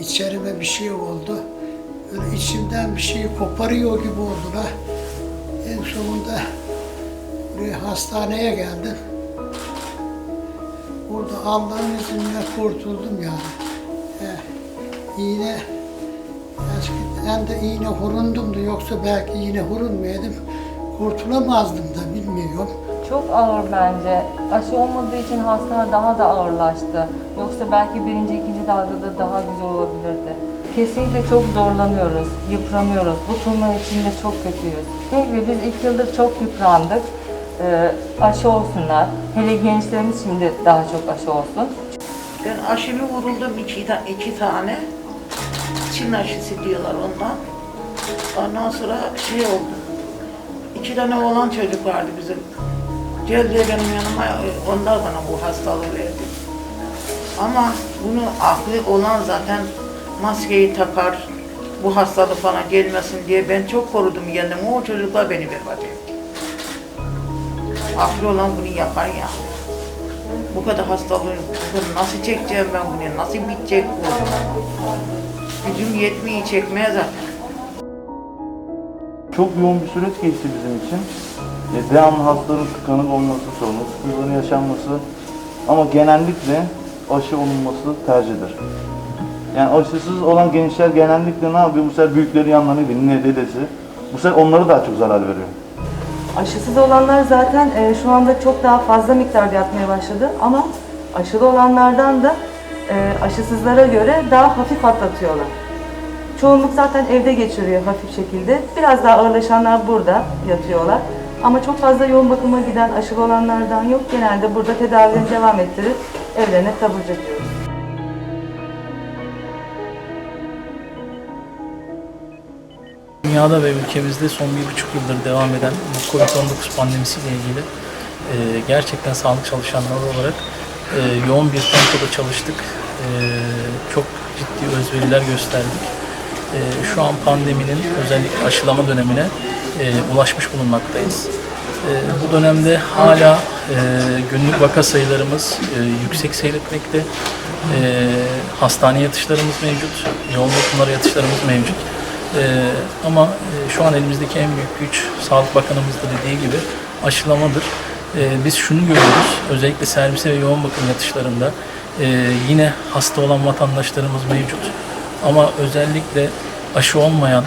içerime bir şey oldu. Böyle içimden bir şey koparıyor gibi oldular. En sonunda buraya hastaneye geldim. Burada Allah'ın izniyle kurtuldum yani. Eh, iğne, hem de iğne hurundumdu yoksa belki iğne hurunmayaydım. Kurtulamazdım da bilmiyorum. Çok ağır bence. Aşı olmadığı için hasta daha da ağırlaştı. Yoksa belki birinci, ikinci dalgada daha güzel olabilirdi. Kesinlikle çok zorlanıyoruz, yıpranıyoruz. Bu turnuva içinde çok kötüyüz. Ve biz ilk yıldır çok yıprandık. Ee, aşı olsunlar. Hele gençlerimiz şimdi daha çok aşı olsun. Ben aşımı vuruldum iki, iki tane. Çin aşısı diyorlar ondan. Ondan sonra şey oldu. İki tane oğlan çocuk vardı bizim. Geldi benim yanıma, onlar bana bu hastalığı verdi. Ama bunu aklı olan zaten maskeyi takar, bu hastalık bana gelmesin diye ben çok korudum kendimi. O çocuklar beni berbat etti. Aklı olan bunu yapar ya. Bu kadar hastalığı nasıl çekeceğim ben bunu? Nasıl bitecek bu? Gücüm yetmiyor çekmeye zaten. Çok yoğun bir süreç geçti bizim için. E, devamlı hastaların tıkanık olması, sorunu, sıkıntıların yaşanması ama genellikle aşı olunması tercihdir. Yani aşısız olan gençler genellikle ne yapıyor? Bu sefer büyükleri yanlarına ne dedesi. Bu sefer onlara daha çok zarar veriyor. Aşısız olanlar zaten e, şu anda çok daha fazla miktarda yatmaya başladı ama aşılı olanlardan da e, aşısızlara göre daha hafif atlatıyorlar. Çoğunluk zaten evde geçiriyor hafif şekilde. Biraz daha ağırlaşanlar burada yatıyorlar. Ama çok fazla yoğun bakıma giden aşılı olanlardan yok. Genelde burada tedavilerini devam ettirip evlerine taburcu ediyoruz. Dünyada ve ülkemizde son bir buçuk yıldır devam eden bu Covid-19 pandemisiyle ilgili e, gerçekten sağlık çalışanları olarak e, yoğun bir tempoda çalıştık. E, çok ciddi özveriler gösterdik. E, şu an pandeminin özellikle aşılama dönemine e, ulaşmış bulunmaktayız. E, bu dönemde hala e, günlük vaka sayılarımız e, yüksek seyretmekte. E, hastane yatışlarımız mevcut, yoğun bakımlara yatışlarımız mevcut. Ee, ama şu an elimizdeki en büyük güç Sağlık Bakanımız da dediği gibi aşılamadır. Ee, biz şunu görüyoruz, özellikle servise ve yoğun bakım yatışlarında yine hasta olan vatandaşlarımız mevcut. Ama özellikle aşı olmayan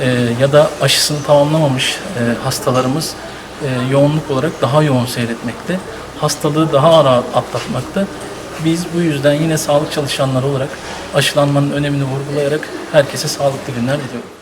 e, ya da aşısını tamamlamamış e, hastalarımız e, yoğunluk olarak daha yoğun seyretmekte. Hastalığı daha ağır atlatmakta. Biz bu yüzden yine sağlık çalışanları olarak aşılanmanın önemini vurgulayarak herkese sağlıklı günler diliyorum.